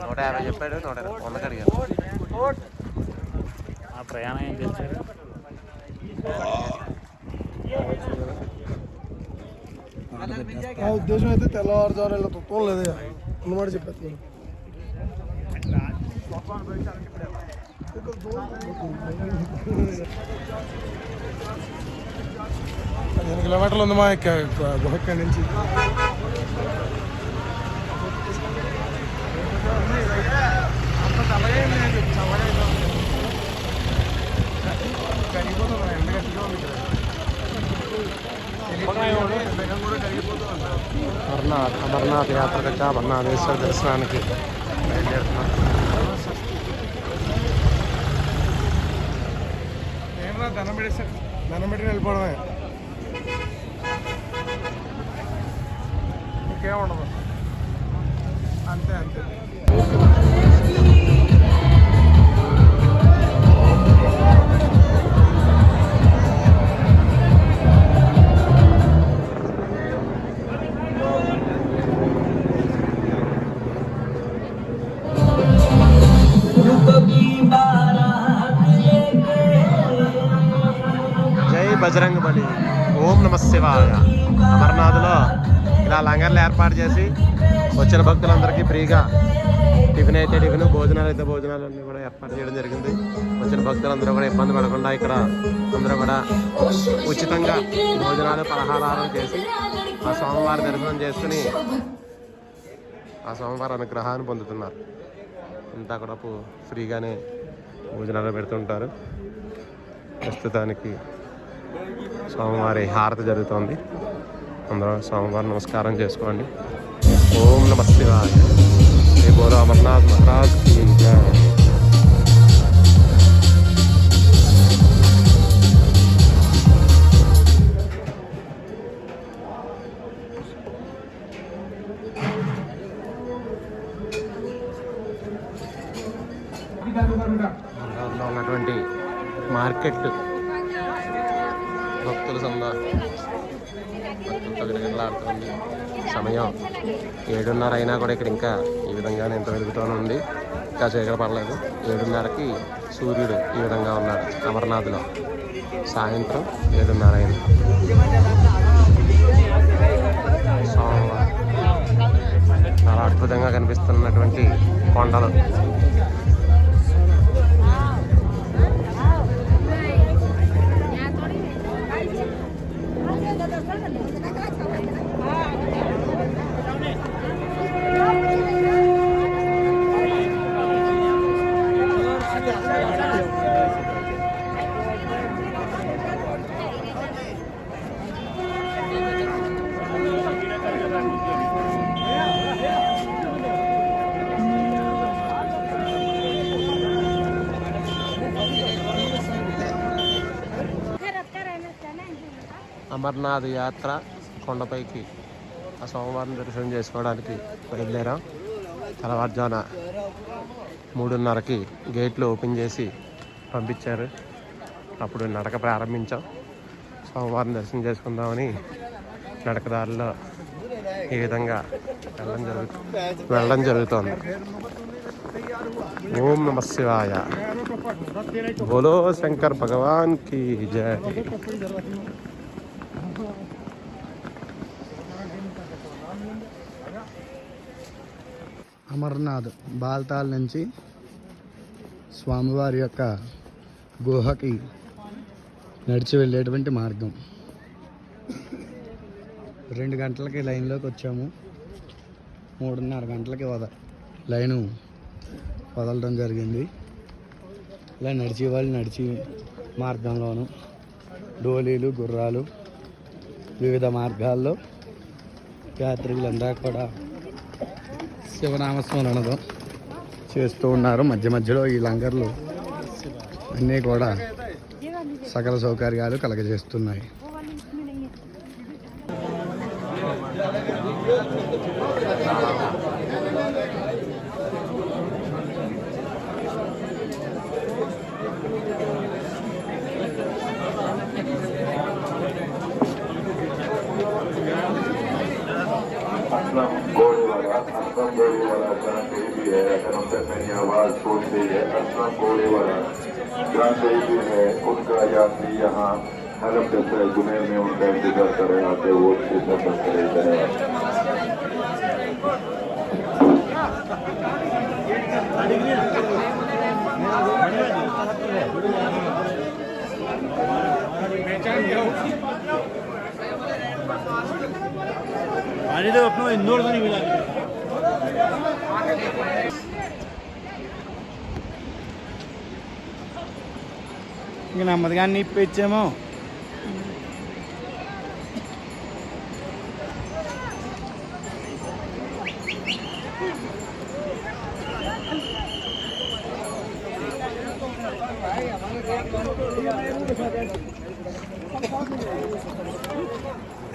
నూట యాభై చెప్పాడు నూట వందకి అడిగాను ఆ ప్రయాణం ఏం తెలిసారు నా ఉద్దేశం అయితే తెల్లవారుజాము వెళ్ళి తత్వం లేదు ఉన్నమాట చెప్పేస్తాను పదిహేను కిలోమీటర్లు ఉంది మా యొక్క గుహ ఇక్కడి నుంచి అమర్నాథ్ అమర్నాథ్ యాత్రగా అమర్నాథేశ్వర దర్శనానికి బయలుదేరుతున్నాం ఏమన్నా దండం పెట్టేసి దండం పెట్టి వెళ్ళిపోవడమే బజరంగ ఓం నమ శివాయ. అమర్నాథ్లో ఇలా లంగర్లు ఏర్పాటు చేసి వచ్చిన భక్తులందరికీ ఫ్రీగా టిఫిన్ అయితే టిఫిన్ భోజనాలు అయితే భోజనాలు అన్నీ కూడా ఏర్పాటు చేయడం జరిగింది. వచ్చిన భక్తులందరూ కూడా ఇబ్బంది పడకుండా ఇక్కడ అందరూ కూడా ఉచితంగా భోజనాలు పలహారాలు చేసి ఆ స్వామివారి దర్శనం చేసుకుని ఆ స్వామివారి అనుగ్రహాన్ని పొందుతున్నారు. అంతా కూడా ఫ్రీగానే భోజనాలు పెడుతుంటారు. ప్రస్తుతానికి స్వామివారి హారతి జరుగుతోంది. అందరూ స్వామివారి నమస్కారం చేసుకోండి. ఓం నమ శివాయ. శ్రీ బోలో అమర్నాథ్ మహారాజ్ ఉన్నటువంటి మార్కెట్ అయినా కూడా ఇక్కడ ఇంకా ఈ విధంగానే ఎంత వెలుగుతూనే ఉంది. ఇంకా చీకటి పడలేదు ఏడున్నరకి సూర్యుడు ఈ విధంగా ఉన్నాడు అమర్నాథ్లో. సాయంత్రం ఏడున్నర అయింది. చాలా అద్భుతంగా కనిపిస్తున్నటువంటి కొండలు. అమర్నాథ్ యాత్ర కొండపైకి ఆ సోమవారం దర్శనం చేసుకోవడానికి బయలుదేరాం తెల్లవారుజామున మూడున్నరకి గేట్లు ఓపెన్ చేసి పంపించారు. అప్పుడు నడక ప్రారంభించాం. సోమవారం దర్శనం చేసుకుందామని నడకదారిలో ఈ విధంగా వెళ్ళడం జరుగు వెళ్ళడం జరుగుతోంది. ఓం నమ శివాయ. బోలో శంకర్ భగవాన్కి అమర్నాథ్ బాల్తాల్ నుంచి స్వామివారి యొక్క గుహకి నడిచి వెళ్ళేటువంటి మార్గం. రెండు గంటలకి లైన్లోకి వచ్చాము. మూడున్నర గంటలకి వద లైను వదలడం జరిగింది. ఇలా నడిచే వాళ్ళు నడిచి మార్గంలోను డోలీలు గుర్రాలు వివిధ మార్గాల్లో యాత్రికులందరూ కూడా శివనామస్మరణతో చేస్తూ ఉన్నారు. మధ్య మధ్యలో ఈ లంగర్లు అన్నీ కూడా సకల సౌకర్యాలు కలగజేస్తున్నాయి. अपना बोले वाला जहाँ कहीं भी है अगर हम से मेरी आवाज़ सुन रही है बोले वाला जहाँ कहीं भी है उनका यात्री यहाँ हलम जैसे जुमे में उनका इंतज़ार कर रहे आते वो इंतज़ार कर रहे हैं अरे तो अपना इंदौर से नहीं मिला। ఇంక నెమ్మదిగా అన్ని ఇప్పించాము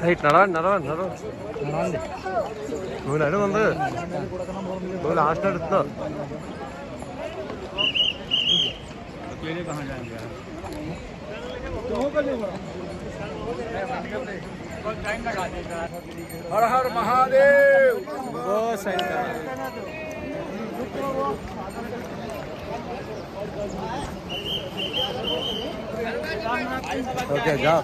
రైట్ నడవండి నడవండి నడవండి. నువ్వు నడు ముందు. నువ్వు లాస్ట్ నడుస్తున్నావు. हर हर महादेव। ओके जाओ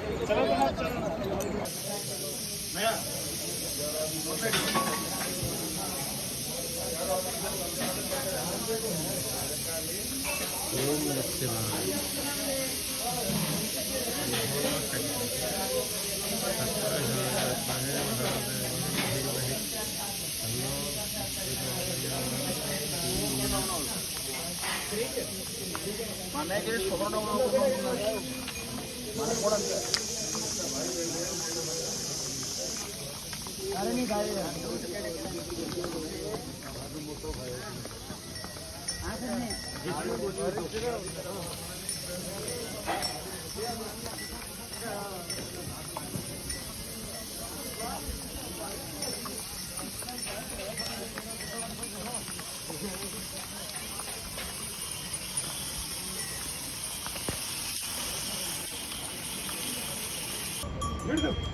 ওম নম শিবায় মানে যে ষোলো মানে পড়ান গাড়ি Yürüdüm.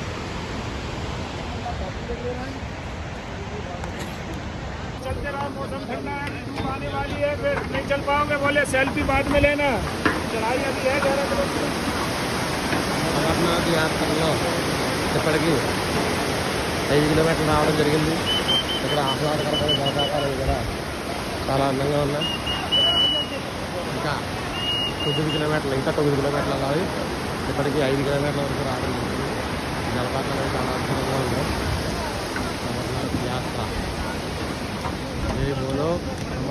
चलते रहो मौसम ठंडा है धूप आने वाली है फिर नहीं चल पाओगे बोले सेल्फी बाद में लेना चढ़ाई अभी है ग्यारह किलोमीटर అమర్నాథ్ యాత్రలో ఇప్పటికీ ఐదు కిలోమీటర్లు రావడం జరిగింది ఇక్కడ ఆహ్లాదకరమైన జలపాతాలు ఇవి కూడా చాలా అందంగా ఉన్నాయి ఇంకా తొమ్మిది కిలోమీటర్లు ఇంకా తొమ్మిది కిలోమీటర్లు వెళ్ళాలి ఇప్పటికీ ఐదు కిలోమీటర్ల వరకు రావడం జరిగింది జలపాతాలు చాలా అద్భుతంగా ఉన్నాయి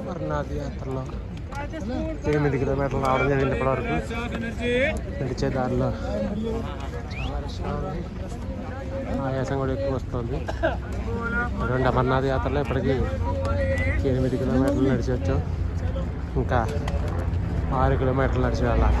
అమర్నాథ్ యాత్రలో ఎనిమిది కిలోమీటర్లు రావడం జరిగింది ఇప్పటివరకు నడిచే దారిలో ఆయాసం కూడా ఎక్కువ వస్తుంది రెండు అమర్నాథ్ యాత్రలో ఇప్పటికీ ఎనిమిది కిలోమీటర్లు నడిచి వచ్చాం ఇంకా ఆరు కిలోమీటర్లు నడిచి వెళ్ళాలి?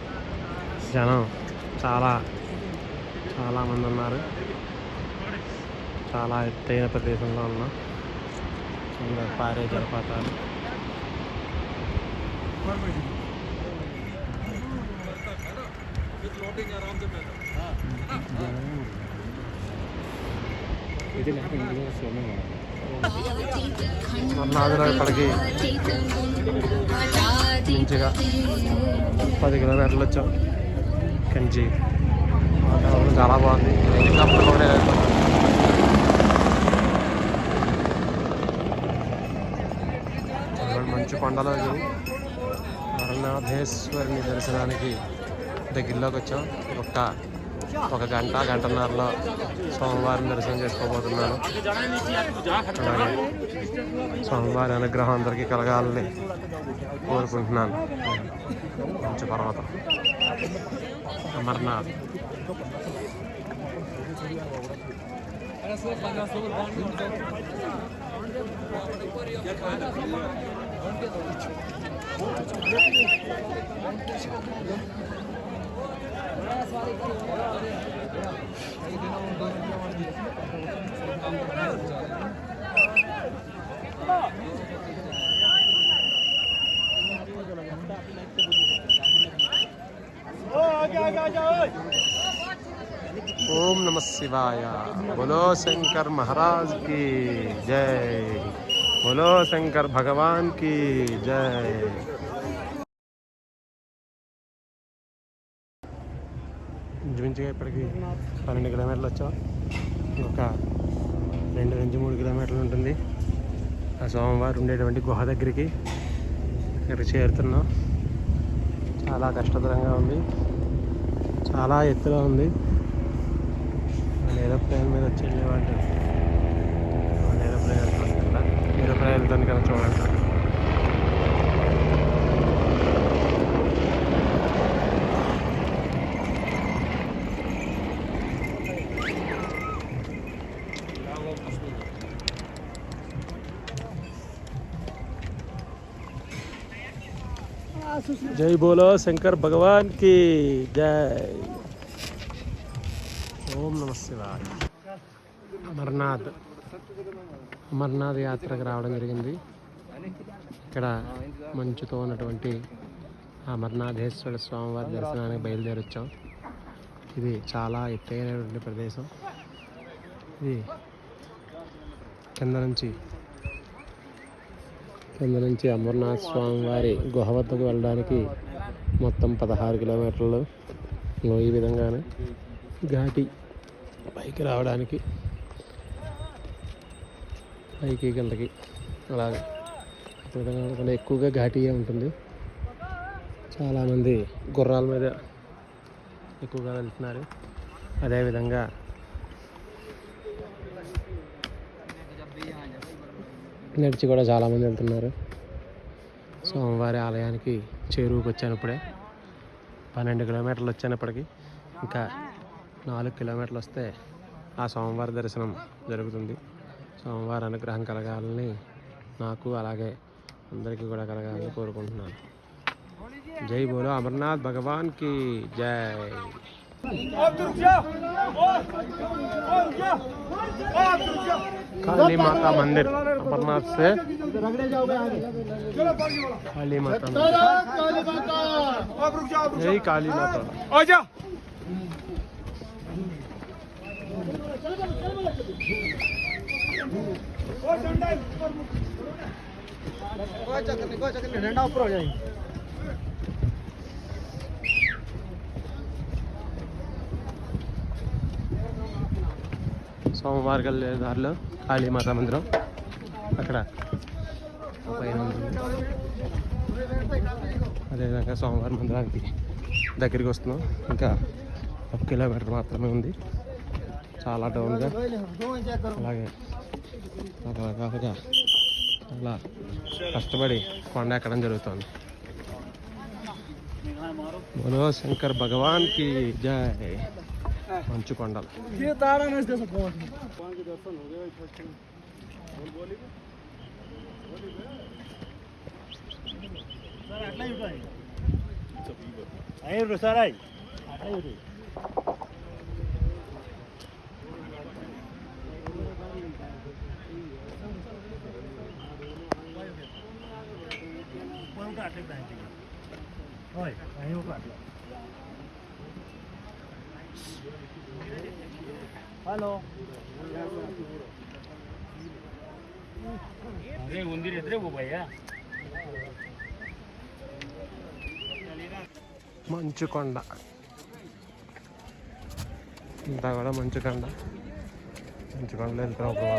జనం చాలా చాలామంది ఉన్నారు. చాలా ఎత్తైన ప్రదేశంలో ఉన్నాం కింద పారే జలపాతాలు. మర్నాథులో ఇప్పటికి మంచిగా పది కిలోమీటర్లు వచ్చాం. కంచి వాతావరణం చాలా బాగుంది. హెలికాప్టర్ కూడా మంచు కొండలో ఇది. దర్శనానికి దగ్గరలోకి వచ్చాం. ఒక ఒక గంట గంటన్నరలో సోమవారం దర్శనం చేసుకోబోతున్నాను. అలాగే అనుగ్రహం అందరికీ కలగాలని కోరుకుంటున్నాను. మంచి పర్వతం. अमरनाथ శివాయ। బోలో శంకర్ మహారాజ్కి జై। బోలో శంకర్ భగవాన్కి జై। ఇంచుమించుగా ఇప్పటికి పన్నెండు కిలోమీటర్లు వచ్చాం. ఒక రెండు నుంచి మూడు కిలోమీటర్లు ఉంటుంది. ఆ సోమవారం ఉండేటువంటి గుహ దగ్గరికి ఇక్కడ చేరుతున్నాం. చాలా కష్టతరంగా ఉంది. చాలా ఎత్తుగా ఉంది. ఏరోప్లేన్ మీద వచ్చి వెళ్ళేవాళ్ళు ఏరోప్లేన్ వెళ్తాను కదా ఏరోప్లేన్ వెళ్తాను కదా చూడండి జై బోలో శంకర్ భగవాన్ కి జై ఓం నమ శివాయ అమర్నాథ్. అమర్నాథ్ యాత్రకు రావడం జరిగింది. ఇక్కడ మంచుతో ఉన్నటువంటి అమర్నాథేశ్వర స్వామివారి దర్శనానికి బయలుదేరి వచ్చాం ఇది చాలా ఎత్తైనటువంటి ప్రదేశం. ఇది కింద నుంచి కింద నుంచి అమర్నాథ్ స్వామి వారి గుహ వద్దకు వెళ్ళడానికి మొత్తం పదహారు కిలోమీటర్లు. ఈ విధంగానే ఘాటి పైకి రావడానికి. పైకి కిందకి. అలాగే. ఈ విధంగా ఎక్కువగా ఘాటీయే ఉంటుంది. చాలామంది గుర్రాల మీద ఎక్కువగా వెళ్తున్నారు. అదేవిధంగా నడిచి కూడా చాలామంది వెళ్తున్నారు. సోమవారి ఆలయానికి చేరువుకి వచ్చాను ఇప్పుడే పన్నెండు కిలోమీటర్లు వచ్చానప్పటికి ఇంకా నాలుగు కిలోమీటర్లు వస్తే ఆ సోమవారి దర్శనం జరుగుతుంది సోమవారి అనుగ్రహం కలగాలని నాకు అలాగే అందరికీ కూడా కలగాలని కోరుకుంటున్నాను జై బోలో అమర్నాథ్ భగవాన్కి జై काली माता मंदिर अमरनाथ से काली माता मंदिर यही काली माता आजा సోమవారం వెళ్ళే దారిలో కాళీమాత మందిరం. అక్కడ పైన అదేవిధంగా సోమవారం మందిరానికి దగ్గరికి వస్తున్నాం. ఇంకా ఒక కిలోమీటర్ మాత్రమే ఉంది. చాలా డౌన్గా. అలాగే. రకరకాలుగా చాలా కష్టపడి కొండ ఎక్కడం జరుగుతుంది. బోలో శంకర్ భగవాన్కి జై మంచు కొండలు ये तारा नहीं दे सकता हूँ మంచు కొండ ఇంత కూడా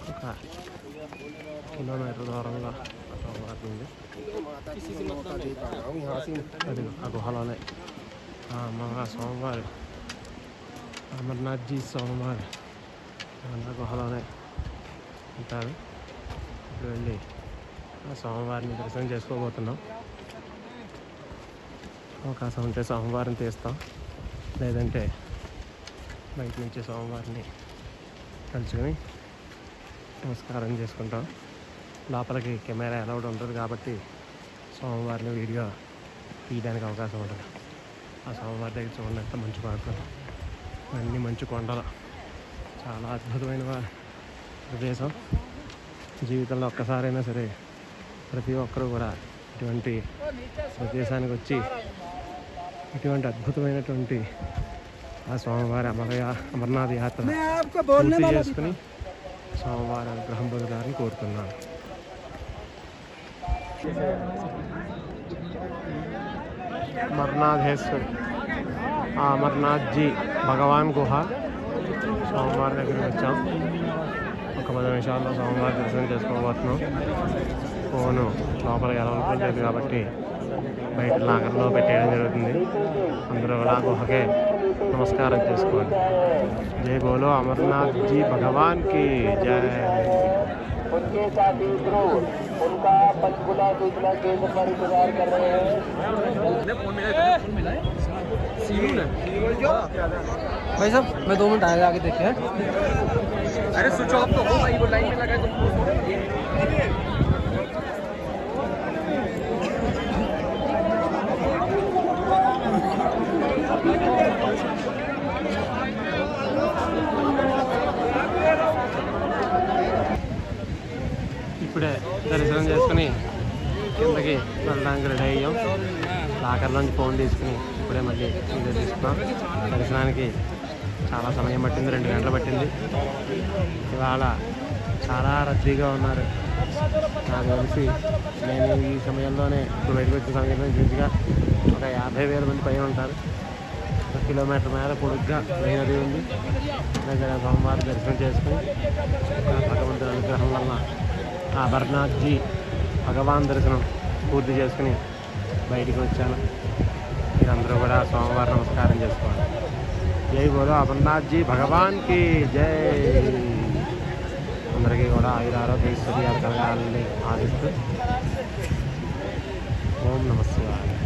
ఒక కిలోమీటర్ దూరంలో స్వామివారి ఉంది. అది ఆ గుహలోనే. ఆ మా స్వామివారి అమర్నాథ్జీ స్వామివారి ఆ గుహలోనే ఉంటారు. ఇప్పుడు వెళ్ళి ఆ స్వామివారిని దర్శనం చేసుకోబోతున్నాం. అవకాశం ఉంటే సోమవారం తీస్తాం. లేదంటే బయట నుంచి సోమవారిని కలుసుకొని నమస్కారం చేసుకుంటాం. లోపలికి కెమెరా అలౌడ్ ఉండదు కాబట్టి సోమవారం వీడియో తీయడానికి అవకాశం ఉండదు ఆ సోమవారి దగ్గర చూడండి ఎంత మంచి పడుతుంది అన్నీ మంచి కొండలు. చాలా అద్భుతమైన ప్రదేశం. జీవితంలో ఒక్కసారైనా సరే ప్రతి ఒక్కరూ కూడా ఇటువంటి ప్రదేశానికి వచ్చి ఇటువంటి అద్భుతమైనటువంటి ఆ స్వామివారి అమర అమర్నాథ్ యాత్ర చేసుకుని స్వామివారి అనుగ్రహం పొందాలని కోరుతున్నాను. అమర్నాథేశ్వరి ఆ అమర్నాథ్జీ భగవాన్ గుహ స్వామివారి దగ్గరికి వచ్చాం. ఒక పది నిమిషాల్లో స్వామివారి దర్శనం చేసుకోబోతున్నాం. ఫోను లోపలికి ఎలా ఉంటుంది కాబట్టి బయట లాకర్లో పెట్టేయడం జరుగుతుంది. అందరూ కూడా గుహకే नमस्कार जय बोलो अमरनाथ जी भगवान की जय। उनके उनका पंचकुला केंद्र पर इंतज़ार कर रहे हैं। भाई साहब मैं दो मिनट आगे आगे देखे अरे स्विच ऑफ़ तो हो भाई वो लाइन में लगा तुम దర్శనానికి రెడీ అయ్యాం. లాకర్లోంచి ఫోన్ తీసుకుని ఇప్పుడే మళ్ళీ వీడియో తీసుకున్నాం. దర్శనానికి చాలా సమయం పట్టింది రెండు గంటలు పట్టింది. ఇవాళ చాలా రద్దీగా ఉన్నారు. నాకు తెలిసి నేను ఈ సమయంలోనే ఇప్పుడు బయటకు వచ్చిన సమయంలో ఇంచుగా ఒక యాభై వేల మంది పైన ఉంటారు. ఒక కిలోమీటర్ మేర పొడుగ్గా నది ఉంది. దగ్గర సోమవారం దర్శనం చేసుకుని భగవంతుడి అనుగ్రహం వల్ల ఆ అమర్నాథ్జీ భగవాన్ దర్శనం పూర్తి చేసుకుని బయటికి వచ్చాను. మీరందరూ కూడా సోమవారం నమస్కారం చేసుకోండి. జై బోలో అమర్నాథ్జీ భగవాన్కి జై. అందరికీ కూడా ఆయుర ఆరోగ్య కలగాలని ఆశిస్తూ ఓం నమస్కారం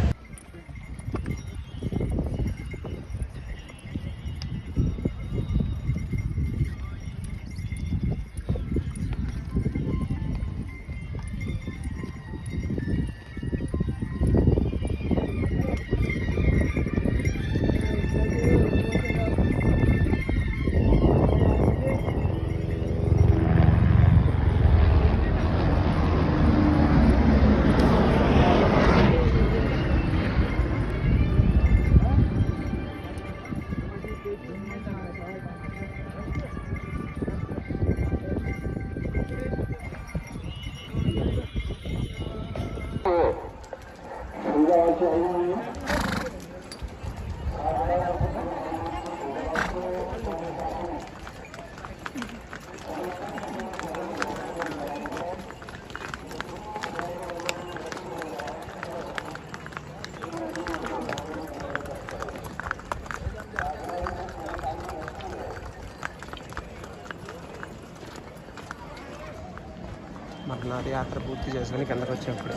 శివాయ అమర్నాథ్ యాత్ర పూర్తి చేసుకుని కిందకు వచ్చినప్పుడు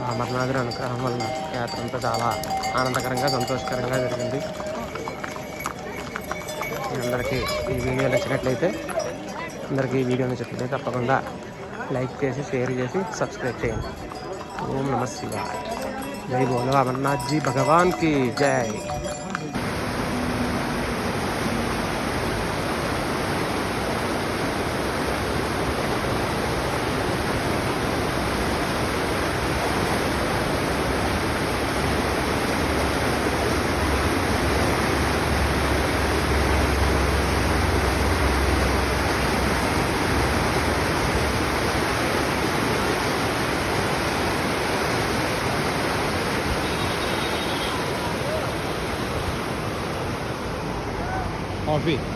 ఆ అమర్నాథుని అనుగ్రహం వల్ల యాత్ర అంతా చాలా ఆనందకరంగా సంతోషకరంగా జరిగింది. అందరికీ ఈ వీడియో నచ్చినట్లయితే అందరికీ ఈ వీడియో నచ్చినట్లయితే తప్పకుండా లైక్ చేసి షేర్ చేసి సబ్స్క్రైబ్ చేయండి. ఓం నమ శివాయ. జై బోలో అమర్నాథ్ జీ భగవాన్కి జై. coffee.